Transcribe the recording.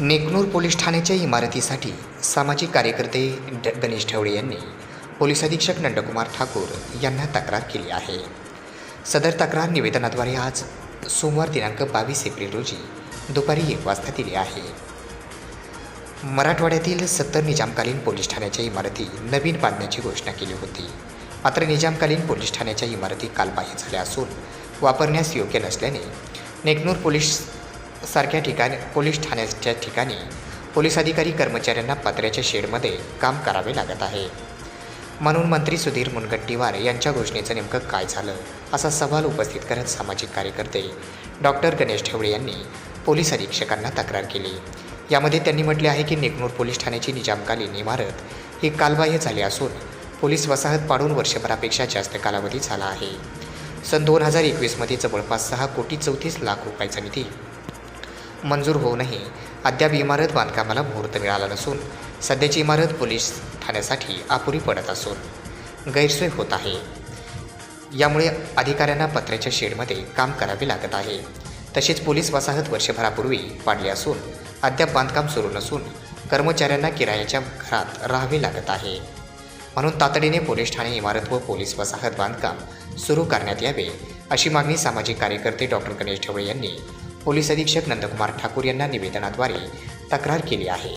Neknoor police ठाण्याच्या इमारतीसाठी सामाजिक कार्यकर्ते ड गणेश ठेवळे यांनी पोलीस अधीक्षक नंदकुमार ठाकूर यांना तक्रार केली आहे. सदर तक्रार निवेदनाद्वारे आज सोमवार दिनांक बावीस एप्रिल रोजी दुपारी एक वाजता दिली आहे. मराठवाड्यातील सत्तर निजामकालीन पोलीस ठाण्याच्या इमारती नवीन बांधण्याची घोषणा केली होती. मात्र निजामकालीन पोलीस ठाण्याच्या इमारती कालबाह्य झाल्या असून वापरण्यास योग्य नसल्याने नेकनूर पोलीस सारख्या ठिकाणी पोलीस ठाण्याच्या ठिकाणी पोलीस अधिकारी कर्मचाऱ्यांना पत्र्याच्या शेडमध्ये काम करावे लागत आहे. म्हणून मंत्री सुधीर मुनगंटीवार यांच्या घोषणेचं नेमकं काय झालं असा सवाल उपस्थित करत सामाजिक कार्यकर्ते डॉक्टर गणेश ठेवळे यांनी पोलीस अधीक्षकांना तक्रार केली. यामध्ये त्यांनी म्हटले आहे की नेकनूर पोलीस ठाण्याची निजामकालीन इमारत ही कालबाह्य झाली असून पोलीस वसाहत पाडून वर्षभरापेक्षा जास्त कालावधी झाला आहे. सन दोन हजार एकवीसमध्ये जवळपास सहा कोटी चौतीस लाख रुपयाचा निधी मंजूर होऊनही अद्याप इमारत बांधकामाला मुहूर्त मिळाला नसून सध्याची इमारत पोलीस ठाण्यासाठी अपुरी पडत असून गैरसोय होत आहे. यामुळे अधिकाऱ्यांना पत्र्याच्या शेडमध्ये काम करावे लागत आहे. तसेच पोलीस वसाहत वर्षभरापूर्वी पाडली असून अद्याप बांधकाम सुरू नसून कर्मचाऱ्यांना किरायाच्या घरात राहावे लागत आहे. म्हणून तातडीने पोलीस ठाणे इमारत व पोलीस वसाहत बांधकाम सुरू करण्यात यावे अशी मागणी सामाजिक कार्यकर्ते डॉक्टर गणेश ढवळे यांनी पोलीस अधीक्षक नंदकुमार ठाकूर यांना निवेदनाद्वारे तक्रार केली आहे.